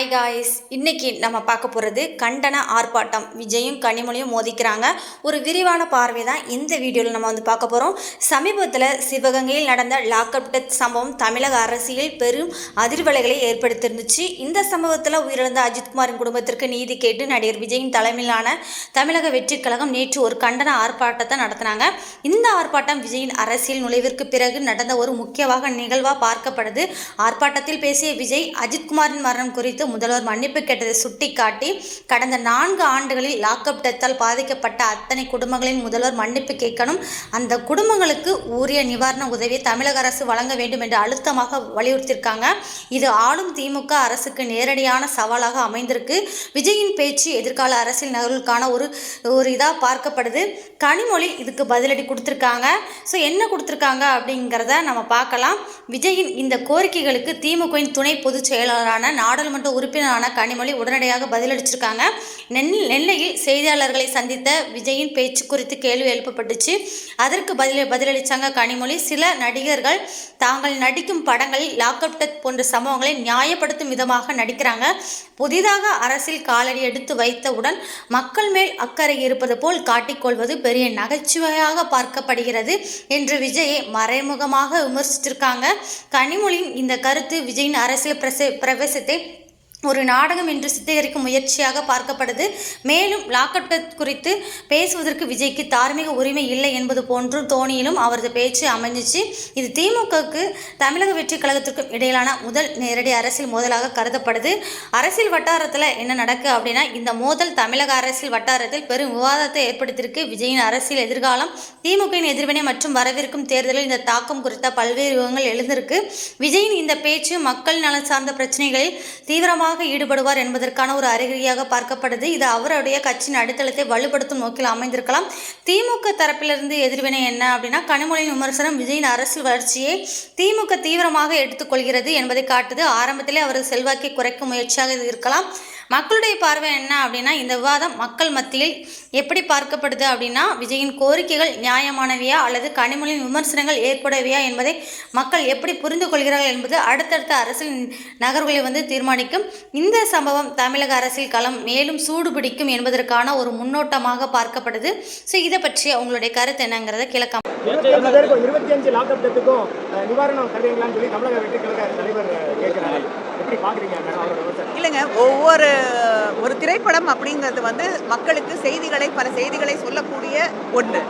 Hi guys இன்னைக்கு நம்ம பார்க்க போகிறது கண்டன ஆர்ப்பாட்டம். விஜயும் கனிமொழியும் மோதிக்கிறாங்க. ஒரு விரிவான பார்வை தான் இந்த வீடியோவில் நம்ம வந்து பார்க்க போகிறோம் சமீபத்தில் சிவகங்கையில் நடந்த லாக்அப் டெத் சம்பவம் தமிழக அரசியல் பெரும் அதிர்வலைகளை ஏற்படுத்தியிருந்துச்சு இந்த சம்பவத்தில் உயிரிழந்த அஜித்குமாரின் குடும்பத்திற்கு நீதி கேட்டு நடிகர் விஜயின் தலைமையிலான தமிழக வெற்றிக் கழகம் நேற்று ஒரு கண்டன ஆர்ப்பாட்டத்தை நடத்தினாங்க. இந்த ஆர்ப்பாட்டம் விஜயின் அரசியல் நுழைவிற்கு பிறகு நடந்த ஒரு முக்கியமாக நிகழ்வாக பார்க்கப்படுது. ஆர்ப்பாட்டத்தில் பேசிய விஜய் அஜித்குமாரின் மரணம் குறித்து முதல்வர் மன்னிப்பு கேட்டதை சுட்டிக்காட்டி கடந்த நான்கு ஆண்டுகளில் லாக்அப் டெத்தால் பாதிக்கப்பட்ட அத்தனை குடும்பங்களின் முதல்வர் மன்னிப்பு கேட்கணும். அந்த குடும்பங்களுக்கு உரிய நிவாரண உதவியை தமிழக அரசு வழங்க வேண்டும் என்று அழுத்தமாக வலியுறுத்தியிருக்காங்க. இது ஆளும் திமுக அரசுக்கு நேரடியான சவாலாக அமைந்திருக்கு. விஜயின் பேச்சு எதிர்கால அரசியல் நகர்வுக்கான ஒரு ஒரு இதாக பார்க்கப்படுது. கனிமொழி இதுக்கு பதிலடி கொடுத்துருக்காங்க. ஸோ என்ன கொடுத்துருக்காங்க அப்படிங்கிறத நம்ம பார்க்கலாம். விஜயின் இந்த கோரிக்கைகளுக்கு திமுகவின் துணை பொதுச் செயலாளரான நாடாளுமன்ற உறுப்பினரான கனிமொழி உடனடியாக பதிலளிச்சிருக்காங்க. நெல் நெல்லையில் செய்தியாளர்களை சந்தித்த விஜயின் பேச்சு குறித்து கேள்வி எழுப்பப்பட்டுச்சு. அதற்கு பதில் பதிலளித்தாங்க கனிமொழி. சில நடிகர்கள் தாங்கள் நடிக்கும் படங்களில் லாக்அப் டெத் போன்ற சம்பவங்களை நியாயப்படுத்தும் விதமாக நடிக்கிறாங்க. புதிதாக அரசியல் காலடி எடுத்து வைத்தவுடன் மக்கள் மேல் அக்கறை இருப்பது போல் காட்டிக்கொள்வது பெரிய நகைச்சுவையாக பார்க்கப்படுகிறது என்று விஜயை மறைமுகமாக விமர்சித்திருக்காங்க கனிமொழியின் இந்த கருத்து விஜயின் அரசியல் பிரச பிரவேசத்தை ஒரு நாடகம் என்று சித்தரிக்கும் முயற்சியாக பார்க்கப்படுது. மேலும் லாக்கட் குறித்து பேசுவதற்கு விஜய்க்கு தார்மீக உரிமை இல்லை என்பது போன்றும் தோணியிலும் அவரது பேச்சு அமைஞ்சிச்சு. இது திமுகவுக்கு தமிழக வெற்றி கழகத்திற்கும் இடையிலான முதல் நேரடி அரசியல் மோதலாக கருதப்படுது. அரசியல் வட்டாரத்தில் என்ன நடக்கு அப்படின்னா இந்த மோதல் தமிழக அரசியல் வட்டாரத்தில் பெரும் விவாதத்தை ஏற்படுத்தியிருக்கு. விஜயின் அரசியல் எதிர்காலம் திமுகவின் எதிர்வினை மற்றும் வரவிருக்கும் தேர்தலில் இந்த தாக்கம் குறித்த பல்வேறு யுகங்கள் எழுந்திருக்கு. விஜயின் இந்த பேச்சு மக்கள் நலன் சார்ந்த பிரச்சனைகளில் தீவிரமாக ஈடுபடுவார் என்பதற்கான ஒரு அறிகுறியாக பார்க்கப்படுது. இது அவருடைய கட்சியின் அடித்தளத்தை வலுப்படுத்தும் நோக்கில் அமைந்திருக்கலாம். திமுக தரப்பிலிருந்து எதிர்வினை என்ன அப்படின்னா கனிமொழியின் விமர்சனம் விஜயின் அரசியல் வளர்ச்சியை திமுக தீவிரமாக எடுத்துக்கொள்கிறது என்பதை காட்டுது. ஆரம்பத்திலே அவரது செல்வாக்கை குறைக்கும் முயற்சியாக இது இருக்கலாம். மக்களுடைய பார்வை என்ன அப்படின்னா இந்த விவாதம் மக்கள் மத்தியில் எப்படி பார்க்கப்படுது அப்படின்னா விஜயின் கோரிக்கைகள் நியாயமானவையா அல்லது கனிமொழியின் விமர்சனங்கள் ஏற்படவையா என்பதை மக்கள் எப்படி புரிந்து கொள்கிறார்கள் என்பது அடுத்தடுத்த அரசியல் நகர்வுகளை வந்து தீர்மானிக்கும். இந்த சம்பவம் தமிழக அரசியல் களம் மேலும் சூடு பிடிக்கும் என்பதற்கான ஒரு முன்னோட்டமாக பார்க்கப்படுது. ஸோ இதை பற்றி உங்களுடைய கருத்து என்னங்கிறத கிழக்கம் இருபத்தி அஞ்சு பேருக்கும் இருபத்தி அஞ்சு லாக்அப் டெத்துக்கும் நிவாரணம் தருவீங்களான்னு சொல்லி தமிழக வெற்றி கழக தலைவர் கேட்கிறாரு. எப்படி பாக்குறீங்க இல்லைங்க ஒவ்வொரு ஒரு திரைப்படம் அப்படிங்கிறது வந்து மக்களுக்கு செய்திகளை பல செய்திகளை சொல்லக்கூடிய ஒன்று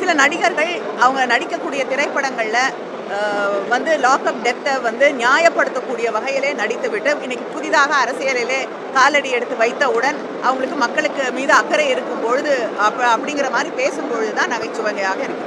சில நடிகர்கள் அவங்க நடிக்கக்கூடிய திரைப்படங்களில் வந்து லாக்அப் டெத்தை வந்து நியாயப்படுத்தக்கூடிய வகையிலே நடித்துவிட்டு இன்னைக்கு புதிதாக அரசியலிலே காலடி எடுத்து வைத்தவுடன் அவங்களுக்கு மக்களுக்கு மீது அக்கறை இருக்கும் பொழுது அப்ப அப்படிங்கிற மாதிரி பேசும்பொழுது தான் நகைச்சுவையாக இருக்கு